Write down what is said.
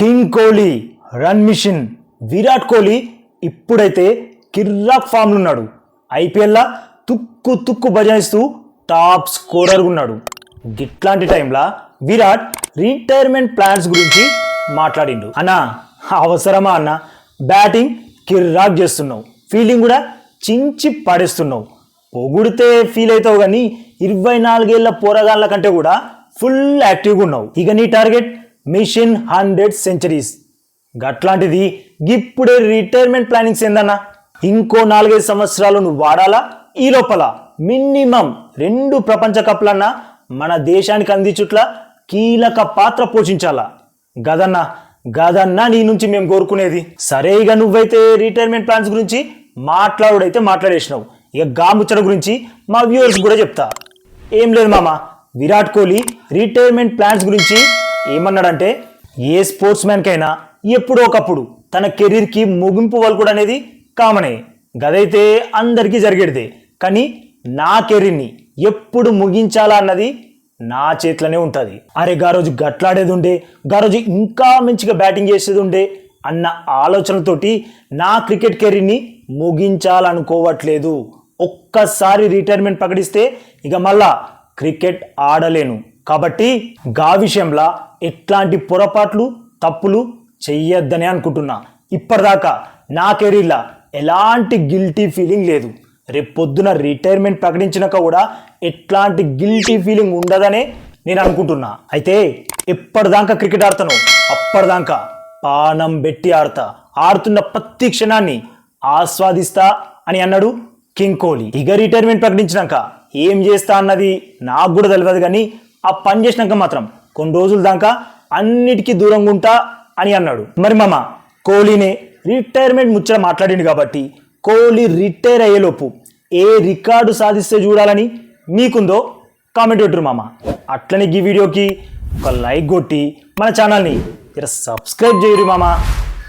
King Kohli run mission Virat Kohli ఇప్పుడైతే కిర్రాక్ ఫామ్లో ఉన్నాడు. ఐపీఎల్లా తుక్కు తుక్కు బజాయిస్తూ టాప్ స్కోరర్ ఉన్నాడు. గిట్లాంటి టైంలో విరాట్ రిటైర్మెంట్ ప్లాన్స్ గురించి మాట్లాడిండు. అన్న అవసరమా అన్న? బ్యాటింగ్ కిర్రాక్ చేస్తున్నావు. ఫీల్డింగ్ కూడా చించి పడేస్తున్నావు. పొగుడితే ఫీల్ అవుతావు కానీ ఇరవై నాలుగేళ్ళ పోరగాళ్ళ కంటే కూడా ఫుల్ యాక్టివ్గా ఉన్నావు. ఇక నీ టార్గెట్ మిషన్ హండ్రెడ్ సెంచరీస్. గట్లాంటిది ఇప్పుడే రిటైర్మెంట్ ప్లానింగ్స్ ఏందన్నా? ఇంకో నాలుగైదు సంవత్సరాలు నువ్వు వాడాలా? ఈ లోపల మినిమం రెండు ప్రపంచ కప్లన్నా మన దేశానికి అందించుట్ల కీలక పాత్ర పోషించాలా? గదన్నా గదన్నా నీ నుంచి మేము కోరుకునేది. సరే ఇక నువ్వైతే రిటైర్మెంట్ ప్లాన్స్ గురించి మాట్లాడుడైతే మాట్లాడేసినావు. ఇక గాముచ్చట గురించి మా వ్యూవర్స్ కూడా చెప్తా. ఏం లేదు మామ విరాట్ కోహ్లీ రిటైర్మెంట్ ప్లాన్స్ గురించి ఏమన్నాడంటే ఏ స్పోర్ట్స్ మ్యాన్కైనా ఎప్పుడో ఒకప్పుడు తన కెరీర్కి ముగింపు వల్కుడు అనేది కామనే. గదైతే అందరికీ జరిగేదే కానీ నా కెరీర్ని ఎప్పుడు ముగించాలా అన్నది నా చేతిలోనే ఉంటుంది. అరే గా రోజు గట్లాడేది ఉండే గా రోజు ఇంకా మంచిగా బ్యాటింగ్ చేసేది ఉండే అన్న ఆలోచనతోటి నా క్రికెట్ కెరీర్ని ముగించాలనుకోవట్లేదు. ఒక్కసారి రిటైర్మెంట్ ప్రకటిస్తే ఇక మళ్ళా క్రికెట్ ఆడలేను. కాబట్టి గా విషయంలో ఎట్లాంటి పొరపాట్లు తప్పులు చెయ్యొద్దని అనుకుంటున్నా. ఇప్పటిదాకా నా కెరీర్లో ఎలాంటి గిల్టీ ఫీలింగ్ లేదు. రేపు పొద్దున రిటైర్మెంట్ ప్రకటించినాక కూడా ఎట్లాంటి గిల్టీ ఫీలింగ్ ఉండదనే నేను అనుకుంటున్నా. అయితే ఎప్పటిదాకా క్రికెట్ ఆడతాను అప్పటిదాకా పానం పెట్టి ఆడతా. ఆడుతున్న ప్రతి క్షణాన్ని ఆస్వాదిస్తా అని అన్నాడు కింగ్ కోహ్లీ. ఇక రిటైర్మెంట్ ప్రకటించినాక ఏం చేస్తా అన్నది నాకు కూడా తెలియదు కానీ ఆ పని చేసినాక మాత్రం కొన్ని రోజుల దాకా అన్నిటికీ దూరంగా ఉంటా అని అన్నాడు. మరి మామ కోహ్లీనే రిటైర్మెంట్ ముచ్చట మాట్లాడిండు కాబట్టి కోహ్లీ రిటైర్ అయ్యేలోపు ఏ రికార్డు సాధిస్తే చూడాలని మీకుందో కామెంట్ పెట్టరు మామ. అట్లనే ఈ వీడియోకి ఒక లైక్ కొట్టి మన ఛానల్ని సబ్స్క్రైబ్ చేయరు మామ.